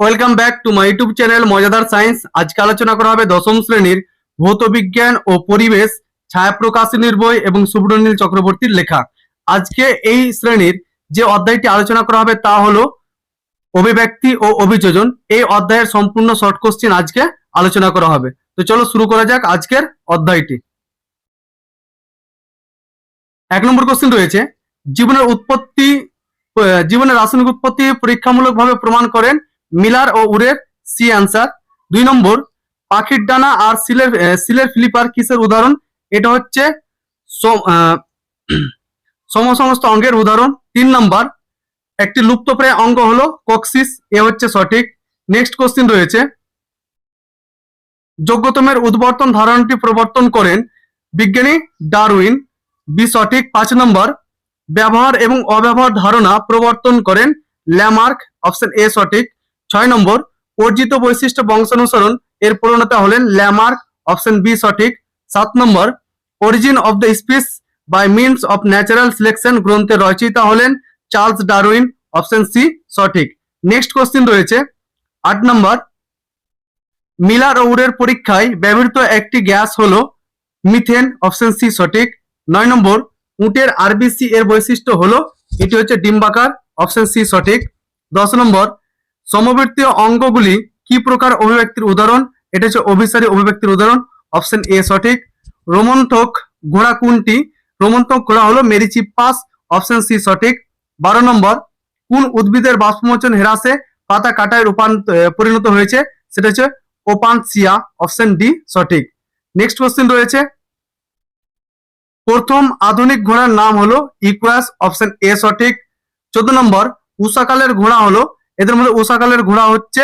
Welcome back to my YouTube channel মজাদার science আজকে আলোচনা করা হবে দশম শ্রেণির ভৌত বিজ্ঞান ও পরিবেশ ছায়াপ্রকাশনীর বই এবং সুব্রনীল চক্রবর্তীর লেখা। আজকে এই শ্রেণির যে অধ্যায়টি আলোচনা করা হবে তা হলো অভিব্যক্তি ও অভিযোজন। এই অধ্যায়ের সম্পূর্ণ শর্ট কোশ্চেন আজকে আলোচনা করা হবে। তো চলো শুরু করা যাক আজকের অধ্যায়টি। এক নম্বর কোশ্চেন রয়েছে, জীবনের উৎপত্তি জীবনের রাসায়নিক উৎপত্তি পরীক্ষামূলকভাবে প্রমাণ করেন মিলার ও উরের সি অ্যান্সার। দুই নম্বর, পাখির ডানা আর সিলের সিলের ফ্লিপার কিসের উদাহরণ? এটা হচ্ছে সমসমস্ত অঙ্গের উদাহরণ। তিন নম্বর, একটি লুপ্তপ্রায় অঙ্গ হলো কক্সিস, এ হচ্ছে সঠিক। নেক্সট কোশ্চিন রয়েছে। যোগ্যতমের উদ্বর্তন ধারণাটি প্রবর্তন করেন বিজ্ঞানী ডারউইন। বি সঠিক। পাঁচ নম্বর, ব্যবহার এবং অব্যবহার ধারণা প্রবর্তন করেন ল্যামার্ক। অপশন এ সঠিক। ছয় নম্বর, অর্জিত বৈশিষ্ট্য বংশানুসরণ, এর প্রণেতা হলেন ল্যামার্ক, অপশন বি সঠিক। সাত নম্বর, origin of the species by means of natural selection গ্রন্থের রচয়িতা হলেন চার্লস ডারউইন, অপশন সি সঠিক। নেক্সট কোশ্চিন রয়েছে। আট নম্বর, মিলার ও উরের পরীক্ষায় ব্যবহৃত একটি গ্যাস হল মিথেন, অপশন সি সঠিক। নয় নম্বর, উটের আরবিসি এর বৈশিষ্ট্য হলো, এটি হচ্ছে ডিম্বাকার, অপশন সি সঠিক। দশ নম্বর সমবৃত্তীয় অঙ্গগুলি কি প্রকার অভিব্যক্তির উদাহরণ? এটা হচ্ছে অভিসারী অভিব্যক্তির উদাহরণ। অপশন এ সঠিক। রোমন্থক ঘোড়া কোনটি? রোমন্থক ঘোড়া হলো মেরিচিপাস। অপশন সি সঠিক। বারো নম্বর, কোন উদ্ভিদের বাষ্পমোচন হ্রাসে পাতা কাটায় রূপান্ত পরিণত হয়েছে? সেটা হচ্ছে ওপানসিয়া। অপশন ডি সঠিক। নেক্সট কোশ্চেন রয়েছে। প্রথম আধুনিক ঘোড়ার নাম হলো ইকুয়াস। অপশন এ সঠিক। চোদ্দ নম্বর উষাকালের ঘোড়া হলো এদের মধ্যে উষাকালের ঘোড়া হচ্ছে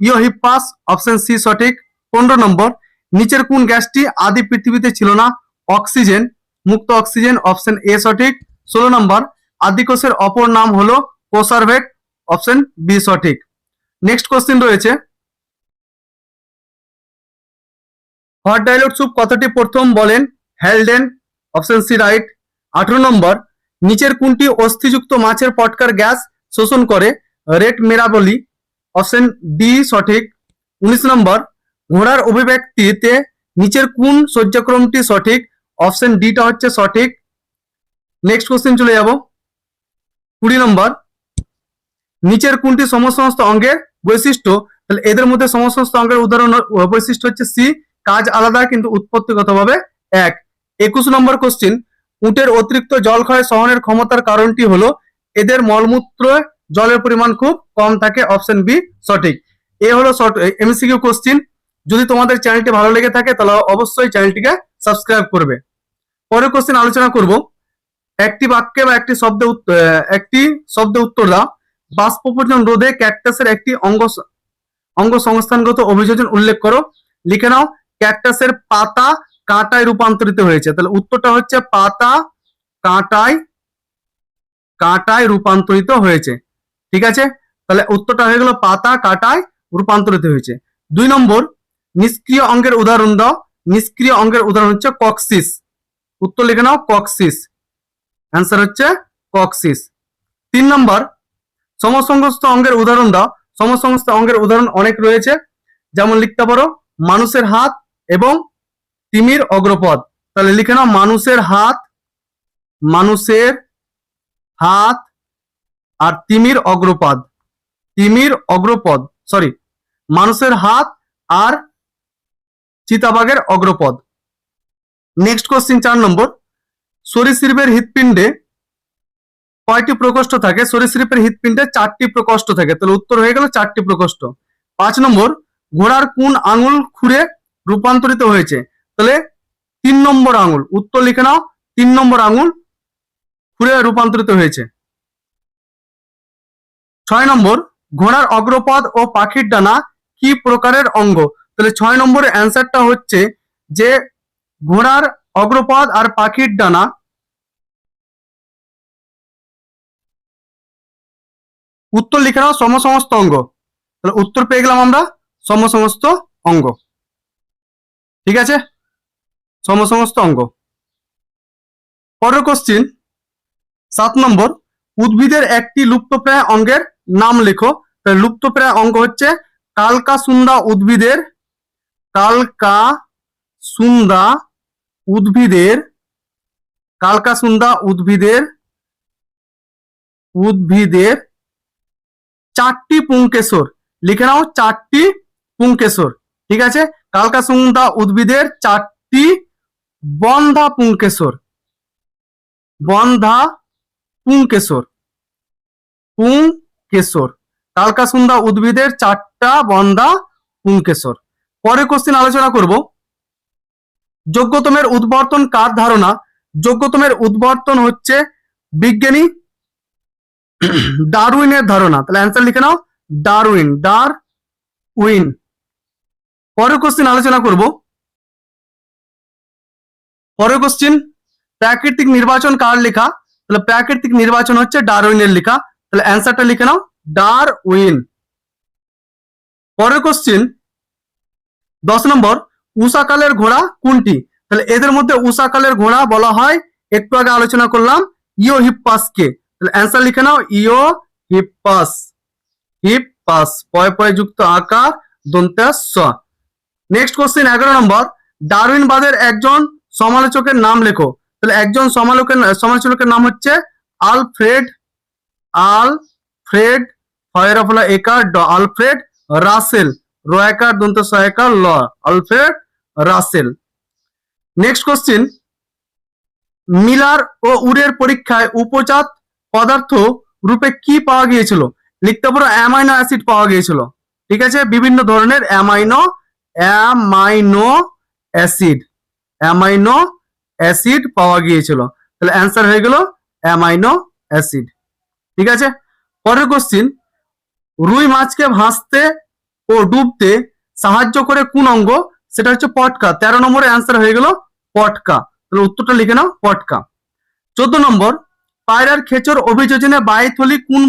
ইয়োহিপাস, অপশন সি সঠিক। পনেরো নম্বর, নিচের কোন গ্যাসটি আদি পৃথিবীতে ছিল না? অক্সিজেন, মুক্ত অক্সিজেন, অপশন এ সঠিক। ষোলো নম্বর, আদিকোষের অপর নাম হলো কোসারভেট, অপশন বি সঠিক। নেক্সট কোশ্চেন রয়েছে। হট ডাইলট স্যুপ কথাটি প্রথম বলেন হেলডেন অপশন সি রাইট আঠারো নম্বর, নিচের কোনটি অস্থিযুক্ত মাছের পটকার গ্যাস শোষণ করে? রেট মেরাবলি অপশন ডি সঠিক। উনিশ নম্বর, ঘোড়ার অভিব্যক্তিতে নিচের কোন সজ্জাক্রমটি সঠিক? অপশন ডিটা হচ্ছে সঠিক। নেক্সট কোশ্চেন চলে যাব। কুড়ি নম্বর, নিচের কোনটি সমস্ত অঙ্গের বৈশিষ্ট্য? তাহলে এদের মধ্যে সমস্ত অঙ্গের উদাহরণ বৈশিষ্ট্য হচ্ছে সি কাজ আলাদা কিন্তু উৎপত্তিগতভাবে এক। একুশ নম্বর কোশ্চিন উটের অতিরিক্ত জল ক্ষয় সহনের ক্ষমতার কারণটি হলো এদের মলমূত্র জলের পরিমাণ খুব কম থাকে অপশন বি সঠিক। এ হলো এমসিকিউ কোশ্চিন যদি তোমাদের চ্যানেলটি ভালো লেগে থাকে, তাহলে অবশ্যই চ্যানেলটিকে সাবস্ক্রাইব করবে। পরের কোশ্চেন আলোচনা করব। একটি বাক্যে বা একটি শব্দে একটি শব্দে উত্তর দাও। বাষ্পোপর্জন রোধে ক্যাকটাসের একটি অঙ্গ অঙ্গ সংস্থানগত অভিযোজন উল্লেখ করো। লিখে নাও ক্যাকটাসের পাতা কাঁটায় রূপান্তরিত হয়েছে। তাহলে উত্তরটা হচ্ছে পাতা কাঁটায় কাঁটায় রূপান্তরিত হয়েছে। ঠিক আছে? তাহলে উত্তরটা হয়ে গেল পাতা, কাঁটায় রূপান্তরিত হয়েছে। দুই নম্বর, নিষ্ক্রিয় অঙ্গের উদাহরণ দাও। নিষ্ক্রিয় অঙ্গের উদাহরণ হচ্ছে কক্সিস উত্তর লিখে নাও কক্সিস অ্যান্সার হচ্ছে কক্সিস তিন নম্বর, সমসংস্থ অঙ্গের উদাহরণ দাও। সমসংস্থ অঙ্গের উদাহরণ অনেক রয়েছে। যেমন লিখতে পারো, মানুষের হাত এবং তিমির অগ্রপদ তাহলে লিখে নাও, মানুষের হাত মানুষের হাত আর তিমির অগ্রপদ। তিমির অগ্রপদ সরি মানুষের হাত আর চিতাবাগের অগ্রপদ। নেক্সট কোশ্চিন চার নম্বর। সরীসৃপের হৃৎপিণ্ডে কয়টি প্রকোষ্ঠ থাকে? সরীসৃপের হৃৎপিণ্ডে চারটি প্রকোষ্ঠ থাকে। তাহলে উত্তর হয়ে গেল চারটি প্রকোষ্ঠ। পাঁচ নম্বর, ঘোড়ার কোন আঙুল খুঁড়ে রূপান্তরিত হয়েছে? তাহলে তিন নম্বর আঙুল, উত্তর লিখে নাও, তিন নম্বর আঙুল খুঁড়ে রূপান্তরিত হয়েছে। ছয় নম্বর, ঘোড়ার অগ্রপদ ও পাখির ডানা কি প্রকারের অঙ্গ? তাহলে ছয় নম্বরের অ্যান্সারটা হচ্ছে যে ঘোড়ার অগ্রপদ আর পাখির ডানা। উত্তর লিখে নাও, সমসমস্ত অঙ্গ। তাহলে উত্তর পেয়ে গেলাম আমরা, সমসমস্ত অঙ্গ। ঠিক আছে? সমসমস্ত অঙ্গ। পরের কোশ্চিন সাত নম্বর, উদ্ভিদের একটি লুপ্তপ্রায় অঙ্গের নাম লেখো। তাহলে লুপ্তপ্রায় অঙ্গ হচ্ছে কালকা সুন্দা উদ্ভিদের কালকা সুন্দা উদ্ভিদের কালকা সুন্দা উদ্ভিদের উদ্ভিদের চারটি পুংকেশর। লিখে নাও চারটি পুংকেশর, ঠিক আছে? কালকা সুন্দা উদ্ভিদের চারটি বন্ধা পুংকেশর। বন্ধা পুংকেশর। পুংকেশর কালকাসুন্দা উদ্ভিদের চারটা বন্ধা পুংকেশর। পরে কোশ্চিন আলোচনা করব। যোগ্যতমের উদ্বর্তন কার ধারণা? যোগ্যতমের উদ্বর্তন হচ্ছে বিজ্ঞানী ডারউইনের ধারণা। তাহলে অ্যান্সার লিখে নাও, ডারউইন ডার উইন পরের কোশ্চিন আলোচনা করব। পরের কোশ্চিন প্রাকৃতিক নির্বাচন কার লেখা? তাহলে প্রাকৃতিক নির্বাচন হচ্ছে ডারউইনের লেখা। তাহলে অ্যান্সারটা লিখে নাও ডার উইন পরের কোশ্চিন দশ নম্বর উষাকালের ঘোড়া কোনটি? তাহলে এদের মধ্যে উষাকালের ঘোড়া বলা হয়, একটু আগে আলোচনা করলাম ইও হিপ্পাসকে তাহলে অ্যান্সার লিখে নাও ইও হিপ্পাস হিপ্পাস পয় পয় যুক্ত আকার দন্ত্যাস নেক্সট কোশ্চেন এগারো নম্বর ডারউইনবাদের একজন সমালোচকের নাম লেখো। তাহলে একজন সমালোচকের সমালোচকের নাম হচ্ছে আলফ্রেড আলফ্রেড ফয়রাফলা একার ড আলফ্রেড রাসেল, রয়াকার দন্ত সহায়কার ল Alfred Russel. Next question Miller ও উডের পরীক্ষায় উপজাত পদার্থ রূপে কি পাওয়া গিয়েছিল? লিখতে পারো, অ্যামাইনো অ্যাসিড পাওয়া গিয়েছিল। ঠিক আছে? বিভিন্ন ধরনের amino amino acid. Amino acid পাওয়া গিয়েছিল। তাহলে অ্যান্সার হয়ে গেল, অ্যামাইনো অ্যাসিড। ঠিক আছে? পরের কোশ্চিন রুই মাছকে ভাসতে ও ডুবতে সাহায্য করে কোন অঙ্গ? সেটা হচ্ছে পটকা। তেরো নম্বরে অ্যান্সার হয়ে গেল পটকা। তাহলে উত্তরটা লিখে নাও, পটকা। চোদ্দ নম্বর, পায়রার খেচর অভিযোজনে বায়ুথলি কোন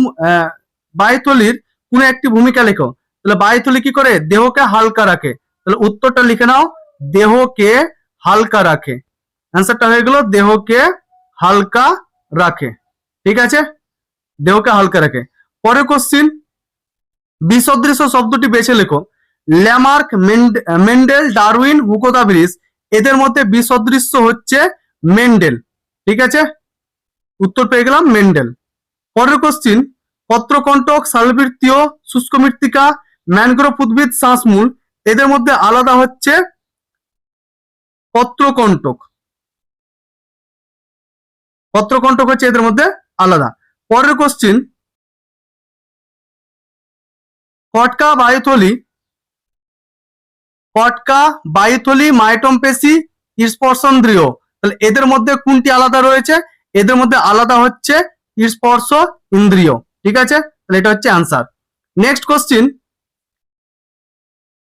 বায়ুথলির কোন একটি ভূমিকা লেখো? তাহলে বায়ুথলি কি করে? দেহকে হালকা রাখে। তাহলে উত্তরটা লিখে নাও, দেহকে হালকা রাখে। অ্যান্সারটা হয়ে গেল, দেহকে হালকা রাখে। ঠিক আছে? দেহকে হালকা রাখে। পরের কোশ্চিন বিসদৃশ্য শব্দটি বেছে লেখো। Lamarck mend- Mendel, Darwin Hugo de Vries, এদের মধ্যে বিসদৃশ্য হচ্ছে মেন্ডেল। ঠিক আছে? উত্তর পেয়ে গেলাম মেন্ডেল। পরের কোশ্চিন পত্রকণ্টক সালবৃত্তীয় শুষ্ক মৃত্তিকা, ম্যানগ্রোভ উদ্ভিদ, শ্বাসমূল, এদের মধ্যে আলাদা হচ্ছে পত্রকণ্টক। পত্রকণ্টক হচ্ছে এদের মধ্যে আলাদা। পরের কোশ্চিন কটকা বায়ুথলি কটকা বায়ুথলি মাইটম পেশি স্পর্শন্দ্রিয়। তাহলে এদের মধ্যে কোনটি আলাদা রয়েছে? এদের মধ্যে আলাদা হচ্ছে স্পর্শ ইন্দ্রিয়। ঠিক আছে? তাহলে এটা হচ্ছে আনসার নেক্সট কোশ্চিন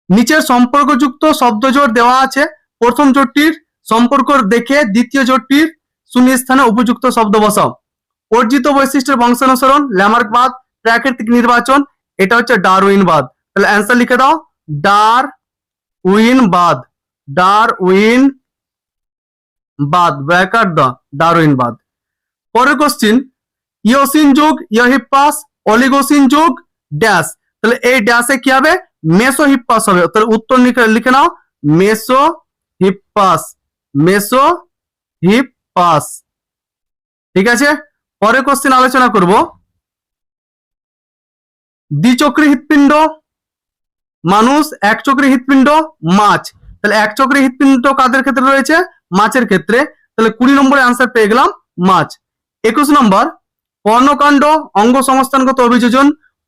নিচের সম্পর্কযুক্ত শব্দজোড় দেওয়া আছে। প্রথম জোটটির সম্পর্ক দেখে দ্বিতীয় জোটটির শূন্যস্থানে উপযুক্ত শব্দ বসাও। অর্জিত বৈশিষ্ট্যের বংশানুসরণ, ল্যামার্কবাদ, প্রাকৃতিক নির্বাচন, এটা হচ্ছে ডারউইনবাদ। তাহলে অ্যান্সার লিখে দাও ডার উইনবাদ ডার উইন বাদ ব্র্যাকার দ, ডারউইনবাদ। পরের কোশ্চিন ইওসিন যুগ, ইয়োহিপ্পাস, অলিগোসিন যুগ, ড্যাশ। তাহলে এই ড্যাশে কি হবে? মেসো হিপ্পাস হবে। তাহলে উত্তর লিখে নাও মেসো হিপ্পাস মেসো হিপ্পাস ঠিক আছে? পরের কোশ্চিন আলোচনা করব। দ্বিচক্রী হৃৎপিণ্ড মানুষ এক চক্রী হৃৎপিণ্ড মাছ। তাহলে এক চক্রী হৃৎপিণ্ড কাদের ক্ষেত্রে রয়েছে? মাছের ক্ষেত্রে। তাহলে কুড়ি নম্বরে আনসার পেয়ে গেলাম মাছ। একুশ নম্বর পর্ণকাণ্ড অঙ্গ সংস্থানগত অভিযোজন,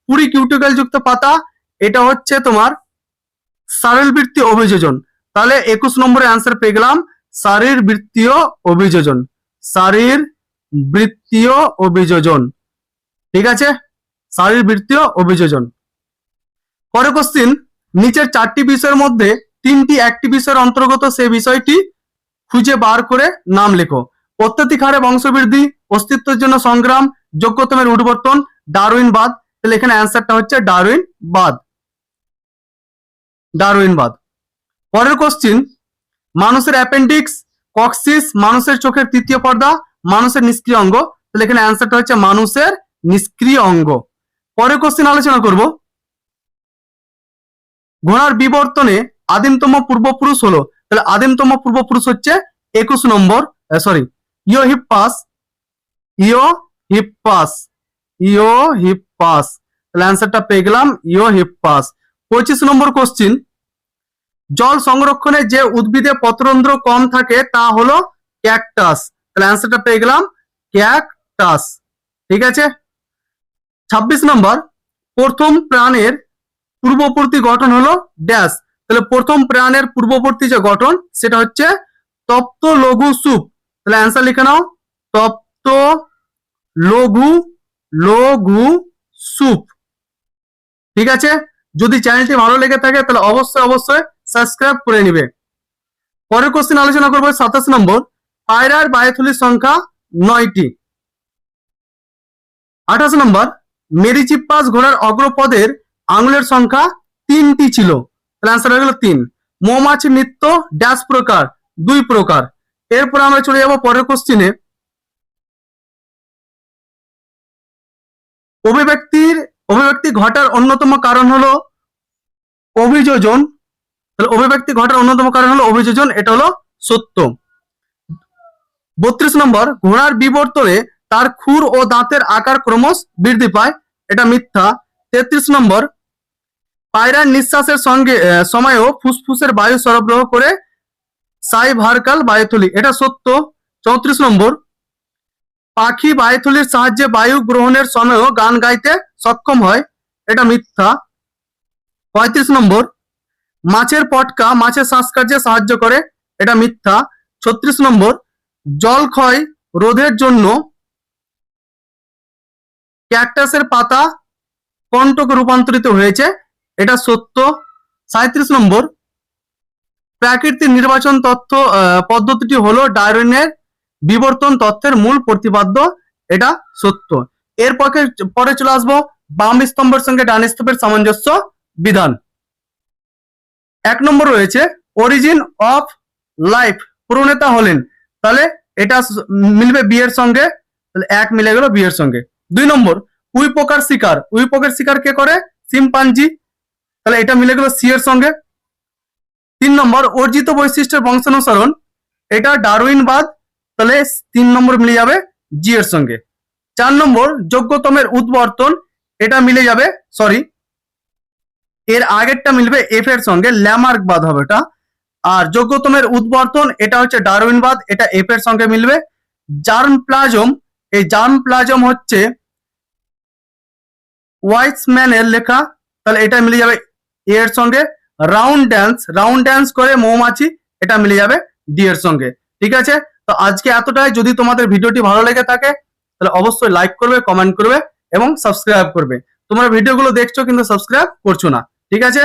পুরি কিউটিক্যাল যুক্ত পাতা, এটা হচ্ছে তোমার শারীরবৃত্তীয় অভিযোজন। তাহলে একুশ নম্বরে আনসার পেয়ে গেলাম শারীর বৃত্তীয় অভিযোজন। শারীর বৃত্তীয় অভিযোজন। ঠিক আছে? শারীর বৃত্তীয় অভিযোজন। পরে কোশ্চিন নিচের চারটি বিষয়ের মধ্যে তিনটি একটি বিষয়ের অন্তর্গত সেই বিষয়টি খুঁজে বার করে নাম লেখো। অত্যধিক হারে বংশবৃদ্ধি, অস্তিত্বের জন্য সংগ্রাম, যোগ্যতমের উদ্বর্তন ডারউইনবাদ তাহলে এখানে অ্যান্সারটা হচ্ছে ডারউইনবাদ ডারউইনবাদ পরের কোশ্চিন মানুষের অ্যাপেন্ডিক্স কক্সিস মানুষের চোখের তৃতীয় পর্দা মানুষের নিষ্ক্রিয় অঙ্গ। তাহলে এখানে অ্যান্সারটা হচ্ছে মানুষের নিষ্ক্রিয় অঙ্গ। পরে কোশ্চিন আলোচনা করব। ঘোড়ার বিবর্তনে আদিমতম পূর্বপুরুষ হলো। তাহলে আদিমতম পূর্বপুরুষ হচ্ছে একুশ নম্বর সরি ইও হিপ্পাস ইও হিপ্পাস ইও হিপ্পাস তাহলে অ্যান্সারটা পেয়ে গেলাম ইও হিপ্পাস পঁচিশ নম্বর কোশ্চিন জল সংরক্ষণে যে উদ্ভিদে পত্রন্ধ্র কম থাকে তা হলো ক্যাকটাস তাহলে অ্যান্সারটা পেয়ে গেলাম ক্যাকটাস ঠিক আছে? ছাব্বিশ নম্বর, প্রথম প্রাণের পূর্ববর্তী গঠন হলো ড্যাশ তাহলে প্রথম প্রাণের পূর্ববর্তী যে গঠন, সেটা হচ্ছে তপ্ত লঘু সুপ তাহলে অ্যান্সার লিখে নাও তপ্ত লঘু লঘু সুপ ঠিক আছে? যদি চ্যানেলটি ভালো লেগে থাকে, তাহলে অবশ্যই অবশ্যই সাবস্ক্রাইব করে নিবে। পরের কোশ্চেন আলোচনা করব সাতাশ নম্বর পায়রার বায়ুথলির সংখ্যা নয়টি। আঠাশ নম্বর মেরিচিপ্পাস ঘোড়ার অগ্রপদের আঙুলের সংখ্যা তিনটি ছিল। তাহলে অ্যান্সার হয়ে গেল তিন। মৌমাছি নৃত্য, ড্যাশ প্রকার, দুই প্রকার। এরপর আমরা চলে যাব পরের কোশ্চিনে অভিব্যক্তির, অভিব্যক্তি ঘটার অন্যতম কারণ হলো অভিযোজন। তাহলে অভিব্যক্তি ঘটার অন্যতম কারণ হলো অভিযোজন, এটা হলো সত্য। বত্রিশ নম্বর, ঘোড়ার বিবর্তনে তার খুর ও দাঁতের আকার ক্রমশ বৃদ্ধি পায়। এটা মিথ্যা। তেত্রিশ নম্বর, পায়রার নিঃশ্বাসের সঙ্গে সময়ও ফুসফুসের বায়ু সরবরাহ করে সাই ভারকাল বায়ুথলি। এটা সত্য। চৌত্রিশ নম্বর, পাখি বায়ুথলির সাহায্যে বায়ু গ্রহণের সময়ও গান গাইতে সক্ষম হয়। এটা মিথ্যা। পঁয়ত্রিশ নম্বর, মাছের পটকা মাছের শ্বাসকার্যে সাহায্য করে। এটা মিথ্যা। ছত্রিশ নম্বর জল ক্ষয় রোধের জন্য ক্যাকটাসের পাতা কণ্টকে রূপান্তরিত হয়েছে। এটা সত্য। সাঁত্রিশ নম্বর। প্রাকৃতিক নির্বাচন তথ্য পদ্ধতিটি হলো ডায়রনের বিবর্তন তথ্যের মূল প্রতিপাদ্য। এটা সত্য। এর পক্ষে পরে চলে আসব বাম স্তম্ভের সঙ্গে ডান স্তম্ভের সামঞ্জস্য বিধান। এক নম্বর রয়েছে, অরিজিন অফ লাইফ। প্রণেতা হলেন তাহলে এটা মিলবে বি এর সঙ্গে, তাহলে এক মিলে গেল বি এর সঙ্গে। দুই নম্বর, উই পোকার শিকার। উই পোকার শিকার কে করে? সিম্পাঞ্জি তাহলে এটা মিলে গেল সি এর সঙ্গে। তিন নম্বর, অর্জিত বৈশিষ্ট্যের বংশানুসরণ। এটা ডারউইনবাদ। তাহলে তিন নম্বর মিলে যাবে জি এর সঙ্গে। চার নম্বর, যোগ্যতমের উদ্বর্তন। এটা মিলে যাবে, সরি, এর আগেরটা মিলবে এফ এর সঙ্গে। ল্যামার্কবাদ হবে এটা। আর যোগ্যতমের উদ্বর্তন, এটা হচ্ছে ডারউইনবাদ, এটা এফ এর সঙ্গে মিলবে। জার্ম প্লাজম এই জার্ম প্লাজম হচ্ছে ওয়াইসম্যান এর লেখা, তাহলে এটা মিলে যাবে এ এর সঙ্গে। রাউন্ড ড্যান্স রাউন্ড ড্যান্স করে মৌমাছি, এটা মিলে যাবে ডি এর সঙ্গে। ঠিক আছে? তো আজকে এতটাই। যদি তোমাদের ভিডিওটি ভালো লেগে থাকে, তাহলে অবশ্যই লাইক করবে, কমেন্ট করবে এবং সাবস্ক্রাইব করবে। তোমরা ভিডিওগুলো দেখছ কিন্তু সাবস্ক্রাইব করছ না। ঠিক আছে?